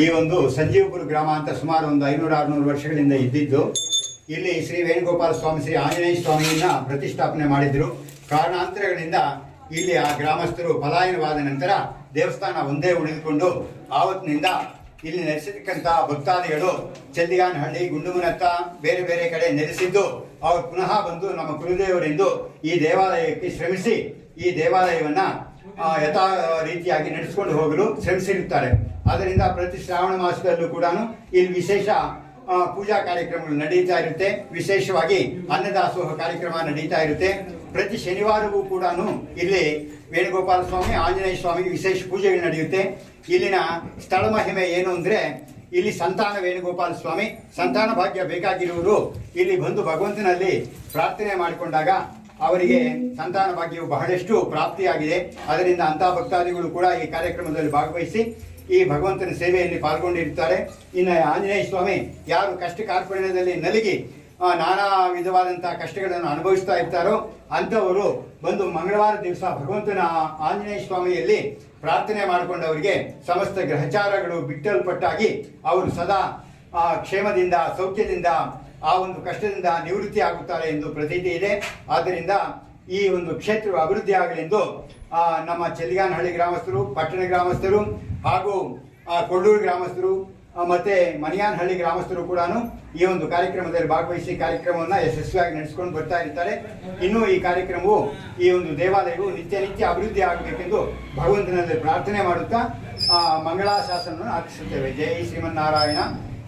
ಈ ಒಂದು ಸಂಜೀವಪುರ ಗ್ರಾಮ ಅಂತ ಸುಮಾರು ಒಂದು ಐನೂರು ಆರುನೂರು ವರ್ಷಗಳಿಂದ ಇದ್ದಿದ್ದು, ಇಲ್ಲಿ ಶ್ರೀ ವೇಣುಗೋಪಾಲ ಸ್ವಾಮಿ, ಶ್ರೀ ಆಂಜನೇಯ ಸ್ವಾಮಿಯನ್ನ ಪ್ರತಿಷ್ಠಾಪನೆ ಮಾಡಿದ್ರು. ಕಾರಣಾಂತರಗಳಿಂದ ಇಲ್ಲಿ ಆ ಗ್ರಾಮಸ್ಥರು ಪಲಾಯನವಾದ ನಂತರ ದೇವಸ್ಥಾನ ಒಂದೇ ಉಳಿದುಕೊಂಡು ಆವತ್ತಿನಿಂದ ಇಲ್ಲಿ ನೆಲೆಸಿರ್ತಕ್ಕಂಥ ಭಕ್ತಾದಿಗಳು ಚೆಲ್ಲಿಗಾನಹಳ್ಳಿ ಗುಂಡುಮನತ್ತ, ಬೇರೆ ಬೇರೆ ಕಡೆ ನೆಲೆಸಿದ್ದು, ಅವರು ಪುನಃ ಬಂದು ನಮ್ಮ ಕುಲದೇವರೆಂದು ಈ ದೇವಾಲಯಕ್ಕೆ ಶ್ರಮಿಸಿ ಈ ದೇವಾಲಯವನ್ನ ಯಥಾ ರೀತಿಯಾಗಿ ನಡೆಸಿಕೊಂಡು ಹೋಗಲು ಶ್ರಮಿಸಿರುತ್ತಾರೆ. ಆದ್ದರಿಂದ ಪ್ರತಿ ಶ್ರಾವಣ ಮಾಸದಲ್ಲೂ ಕೂಡ ಇಲ್ಲಿ ವಿಶೇಷ ಪೂಜಾ ಕಾರ್ಯಕ್ರಮಗಳು ನಡೀತಾ ಇರುತ್ತೆ. ವಿಶೇಷವಾಗಿ ಅನ್ನದಾಸೋಹ ಕಾರ್ಯಕ್ರಮ ನಡೀತಾ ಇರುತ್ತೆ. ಪ್ರತಿ ಶನಿವಾರವೂ ಕೂಡ ಇಲ್ಲಿ ವೇಣುಗೋಪಾಲ ಸ್ವಾಮಿ ಆಂಜನೇಯ ಸ್ವಾಮಿಗೆ ವಿಶೇಷ ಪೂಜೆಗಳು ನಡೆಯುತ್ತೆ. ಇಲ್ಲಿನ ಸ್ಥಳ ಮಹಿಮೆ ಏನು ಅಂದರೆ, ಇಲ್ಲಿ ಸಂತಾನ ವೇಣುಗೋಪಾಲ ಸ್ವಾಮಿ ಸಂತಾನ ಭಾಗ್ಯ ಬೇಕಾಗಿರುವುದು ಇಲ್ಲಿ ಬಂದು ಭಗವಂತನಲ್ಲಿ ಪ್ರಾರ್ಥನೆ ಮಾಡಿಕೊಂಡಾಗ ಅವರಿಗೆ ಸಂತಾನ ಭಾಗ್ಯವು ಬಹಳಷ್ಟು ಪ್ರಾಪ್ತಿಯಾಗಿದೆ. ಅದರಿಂದ ಅಂತಹ ಭಕ್ತಾದಿಗಳು ಕೂಡ ಈ ಕಾರ್ಯಕ್ರಮದಲ್ಲಿ ಭಾಗವಹಿಸಿ ಈ ಭಗವಂತನ ಸೇವೆಯಲ್ಲಿ ಪಾಲ್ಗೊಂಡಿರುತ್ತಾರೆ ಇನ್ನು ಆಂಜನೇಯ ಸ್ವಾಮಿ ಯಾರು ಕಷ್ಟ ಕಾರ್ಪಣ್ಯದಲ್ಲಿ ನಲಗಿ ನಾನಾ ವಿಧವಾದಂತಹ ಕಷ್ಟಗಳನ್ನು ಅನುಭವಿಸ್ತಾ ಇರ್ತಾರೋ ಅಂಥವರು ಬಂದು ಮಂಗಳವಾರ ದಿವಸ ಭಗವಂತನ ಆಂಜನೇಯ ಸ್ವಾಮಿಯಲ್ಲಿ ಪ್ರಾರ್ಥನೆ ಮಾಡಿಕೊಂಡವರಿಗೆ ಸಮಸ್ತ ಗ್ರಹಚಾರಗಳು ಬಿಟ್ಟಲ್ಪಟ್ಟಾಗಿ ಅವರು ಸದಾ ಕ್ಷೇಮದಿಂದ, ಸೌಖ್ಯದಿಂದ ಆ ಒಂದು ಕಷ್ಟದಿಂದ ನಿವೃತ್ತಿ ಆಗುತ್ತಾರೆ ಎಂದು ಪ್ರತೀತಿ ಇದೆ. ಆದ್ದರಿಂದ ಈ ಒಂದು ಕ್ಷೇತ್ರವು ಅಭಿವೃದ್ಧಿ ಆಗಲೆಂದು ನಮ್ಮ ಚೆಲ್ಲಿಗಾನಹಳ್ಳಿ ಗ್ರಾಮಸ್ಥರು, ಪಟ್ಟಣ ಗ್ರಾಮಸ್ಥರು ಹಾಗೂ ಕೊಳ್ಳೂರು ಗ್ರಾಮಸ್ಥರು ಮತ್ತು ಮನಿಯಾನಹಳ್ಳಿ ಗ್ರಾಮಸ್ಥರು ಕೂಡ ಈ ಒಂದು ಕಾರ್ಯಕ್ರಮದಲ್ಲಿ ಭಾಗವಹಿಸಿ ಕಾರ್ಯಕ್ರಮವನ್ನು ಯಶಸ್ವಿಯಾಗಿ ನಡೆಸಿಕೊಂಡು ಬರ್ತಾ ಇರ್ತಾರೆ. ಇನ್ನು ಈ ಕಾರ್ಯಕ್ರಮವು ಈ ಒಂದು ದೇವಾಲಯವು ನಿತ್ಯ ನಿತ್ಯ ಅಭಿವೃದ್ಧಿ ಆಗಬೇಕೆಂದು ಭಗವಂತನಲ್ಲಿ ಪ್ರಾರ್ಥನೆ ಮಾಡುತ್ತಾ ಮಂಗಳಾಶಾಸನವನ್ನು ಅರ್ಪಿಸುತ್ತೇವೆ. ಜೈ ಶ್ರೀಮನ್ನಾರಾಯಣ.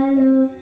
Hello.